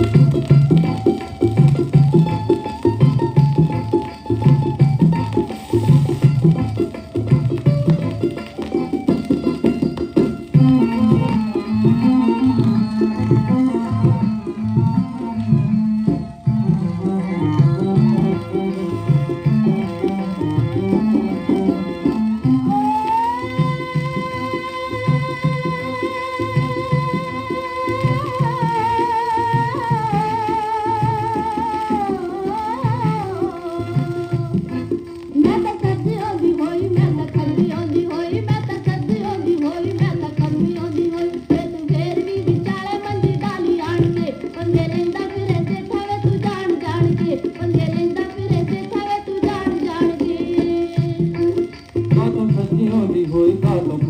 ਮੈਂ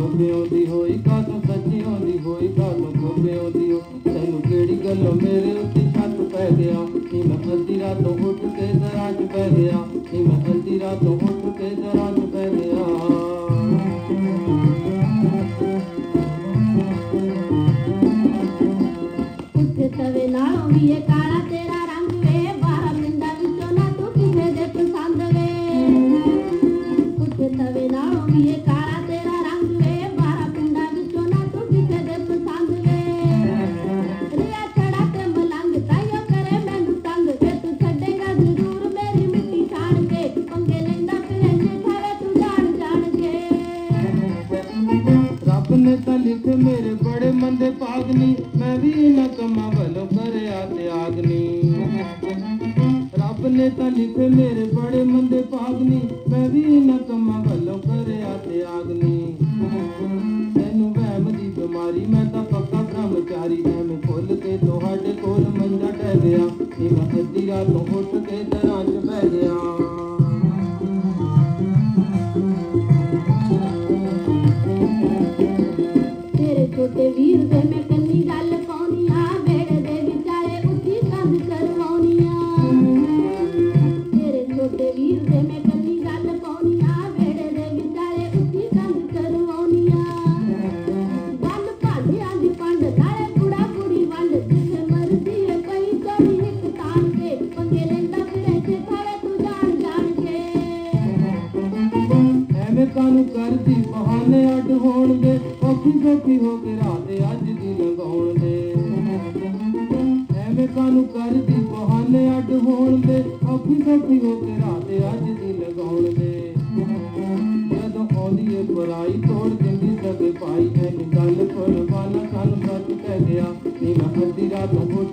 ਕਾਤੋਂ ਖੱਬੇ ਹੋਈ ਕਾਤੋਂ ਸੱਚੀ ਹੁੰਦੀ ਹੋਈ ਕਾਤੋਂ ਖੱਬੇ ਆਉਂਦੀ ਹੋ ਤੈਨੂੰ ਕਿਹੜੀ ਗੱਲੋਂ ਮੇਰੇ ਉੱਤੇ ਛੱਤ ਪੈ ਗਿਆ? ਨੀ ਮੈਂ ਅੱਧੀ ਰਾਤੋਂ ਉੱਠ ਕੇ ਦਰਾਂ 'ਚ ਪੈ ਗਿਆ। ਨੀ ਮੈਂ ਅੱਧੀ ਰਾਤੋਂ ਉੱਠ ਕੇ ਦਰਾਂ 'ਚ ਪੈ ਗਿਆ। ਤਵੇ ਨਾਲੋਂ ਵੀ ਇਹ ਕਾਲਾ ਲਿਖ ਮੇਰੇ ਬੜੇ ਮੰਦੇ ਭਾਗਨੀ ਮੈਂ ਵੀ ਇਹਨਾਂ ਕੰਮਾਂ ਵੱਲੋਂ ਕਰਿਆ ਤਿਆਗਨੀ ਰੱਬ ਨੇ ਤਾਂ ਲਿਖੇ ਮੇਰੇ ਬੜੇ ਮੰਦੇ ਭਾਗਨੀ ਮੈਂ ਵੀ ਇਹਨਾਂ ਕੰਮਾਂ ਵੱਲੋਂ ਕਰਿਆ ਤਿਆਗਨੀ ਤੈਨੂੰ ਵਹਿਮ ਦੀ ਬਿਮਾਰੀ, ਮੈਂ ਤਾਂ ਪੱਕਾ ਬ੍ਰਹਮਚਾਰੀ। ਐਵੇਂ ਖੁੱਲ ਕੇ ਤੁਹਾਡੇ ਕੋਲ ਮੰਜਾ ਟਹਿ ਗਿਆ ਨੀ ਮੈਂ ਅੱਧੀ ਰਾਤੋਂ ਉੱਠ ਕੇ ਦਰਾਂ 'ਚ ਬਹਿ ਗਿਆ। ਤੇਰੇ ਵੀਰ ਦੇ ਮੈਂ ਕੰਨੀ ਗੱਲ ਪਾਉਣੀ ਆ ਵੇੜੇ ਦੇ ਵਿਚਾਲੇ ਉੱਚੀ ਕੰਧ ਕਰਵਾਉਣੀ ਆ। ਤੇਰੇ ਛੋਟੇ ਵੀਰ ਦੇ ਮੈਂ ਕੰਨੀ ਗੱਲ ਪਾਉਣੀ ਆ ਵੇੜੇ ਦੇ ਵਿਚਾਲੇ ਉੱਚੀ ਕੰਧ ਕਰਵਾਉਣੀ ਆ। ਗੱਲ ਭਾਂਡਿਆਂ ਦੀ ਪੰਡ ਨਾਲੇ ਕੁੜਾ ਕੁੜੀ ਵੰਡ ਜਿੱਥੇ ਮਰਜ਼ੀ ਹੈ ਪਈ ਕੋਈ ਇੱਕ ਤਾਣ ਕੇ, ਪੰਗੇ ਲੈਂਦਾ ਫਿਰੇ ਤੇ ਥਾਵੇ ਤੂੰ ਜਾਣ ਜਾਣ ਕੇ। ਐਵੇਂ ਕਾਨੂੰ ਕਰਦੀ, ਬਹਾਨੇ ਅੱਡ ਹੋਣਗੇ। ਦੇ ਹੋ ਕੇ ਰਾਤ ਅੱਜ ਦੀ ਲਗਾਉਣ ਦੇ। ਐਵੇਂ ਕਾਨੂੰ ਕਰਦੀ ਬਹਾਨੇ ਅੱਡ ਹੋਣ ਦੇ। ਔਖੀ ਸੌਖੀ ਹੋ ਕੇ ਰਾਤ ਅੱਜ ਦੀ ਲੰਘਾਉਣ ਦੇ। ਜਦੋਂ ਆਉਂਦੀ ਏ ਬੁਰਾਈ ਤੋੜ ਦਿੰਦੀ ਸਕੇ ਭਾਈ ਐਨੂੰ ਗੱਲ ਕੁਰਬਾਨਾ ਸਾਨੂੰ ਸੱਚ ਕਹਿ ਗਿਆ ਨੀ ਅੱਧੀ ਰਾਤੋਂ ਉੱਠ